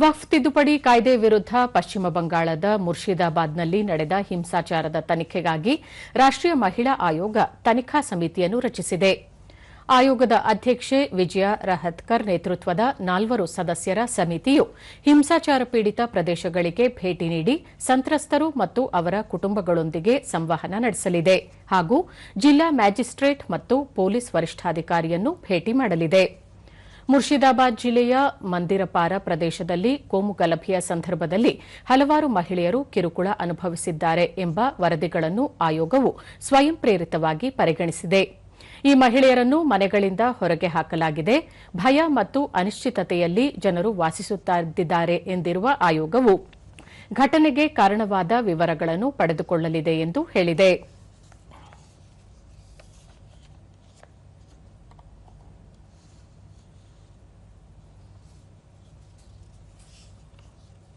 ವಫ್ ತಿದ್ದುಪಡಿ ಕಾಯ್ದೆ ವಿರುದ್ಧ ಪಶ್ಚಿಮ ಬಂಗಾಳದ ಮುರ್ಷಿದಾಬಾದ್ನಲ್ಲಿ ನಡೆದ ಹಿಂಸಾಚಾರದ ತನಿಖೆಗಾಗಿ ರಾಷ್ಟೀಯ ಮಹಿಳಾ ಆಯೋಗ ತನಿಖಾ ಸಮಿತಿಯನ್ನು ರಚಿಸಿದೆ. ಆಯೋಗದ ಅಧ್ಯಕ್ಷೆ ವಿಜಯ ರಹತ್ಕರ್ ನೇತೃತ್ವದ ನಾಲ್ವರು ಸದಸ್ಯರ ಸಮಿತಿಯು ಹಿಂಸಾಚಾರ ಪೀಡಿತ ಪ್ರದೇಶಗಳಿಗೆ ಭೇಟಿ ನೀಡಿ ಸಂತ್ರಸ್ತರು ಮತ್ತು ಅವರ ಕುಟುಂಬಗಳೊಂದಿಗೆ ಸಂವಹನ ನಡೆಸಲಿದೆ ಹಾಗೂ ಜಿಲ್ಲಾ ಮ್ಯಾಜಿಸ್ಟ್ರೇಟ್ ಮತ್ತು ಪೊಲೀಸ್ ವರಿಷ್ಠಾಧಿಕಾರಿಯನ್ನು ಭೇಟಿ ಮಾಡಲಿದೆ. ಮುರ್ಷಿದಾಬಾದ್ ಜಿಲ್ಲೆಯ ಮಂದಿರಪಾರ ಪ್ರದೇಶದಲ್ಲಿ ಕೋಮು ಗಲಭೆಯ ಸಂದರ್ಭದಲ್ಲಿ ಹಲವಾರು ಮಹಿಳೆಯರು ಕಿರುಕುಳ ಅನುಭವಿಸಿದ್ದಾರೆ ಎಂಬ ವರದಿಗಳನ್ನು ಆಯೋಗವು ಸ್ವಯಂ ಪ್ರೇರಿತವಾಗಿ ಪರಿಗಣಿಸಿದೆ. ಈ ಮಹಿಳೆಯರನ್ನು ಮನೆಗಳಿಂದ ಹೊರಗೆ ಹಾಕಲಾಗಿದೆ. ಭಯ ಮತ್ತು ಅನಿಶ್ಚಿತತೆಯಲ್ಲಿ ಜನರು ವಾಸಿಸುತ್ತಿದ್ದಾರೆ ಎಂದಿರುವ ಆಯೋಗವು ಘಟನೆಗೆ ಕಾರಣವಾದ ವಿವರಗಳನ್ನು ಪಡೆದುಕೊಳ್ಳಲಿದೆ ಎಂದು ಹೇಳಿದೆ.